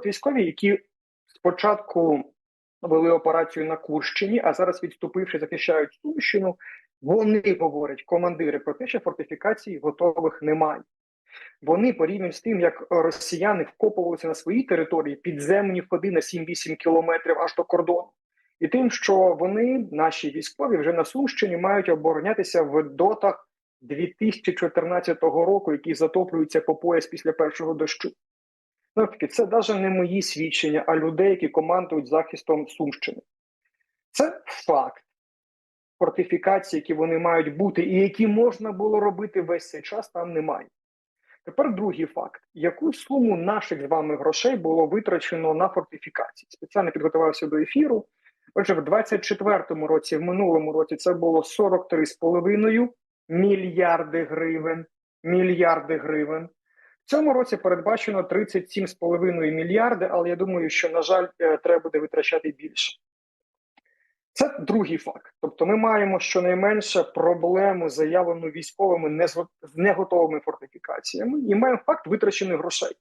от військові, які спочатку вели операцію на Курщині, а зараз, відступивши, захищають Сумщину, вони говорять, командири, про те, що фортифікацій готових немає. Вони порівняно з тим, як росіяни вкопувалися на своїй території підземні входи на 7-8 кілометрів аж до кордону, і тим, що вони, наші військові, вже на Сумщині мають оборонятися в дотах 2014 року, які затоплюються по пояс після першого дощу. Таки, це навіть не мої свідчення, а людей, які командують захистом Сумщини. Це факт фортифікацій, які вони мають бути, і які можна було робити весь цей час, там немає. Тепер другий факт: яку суму наших з вами грошей було витрачено на фортифікації? Спеціально підготувався до ефіру. Отже, в 24-му році, в минулому році, це було 43,5 мільярди гривень. Мільярди гривень. В цьому році передбачено 37,5 мільярди, але я думаю, що, на жаль, е, треба буде витрачати більше. Це другий факт. Тобто, ми маємо щонайменше проблему заявлену військовими не з неготовими фортифікаціями, і маємо факт витрачених грошей.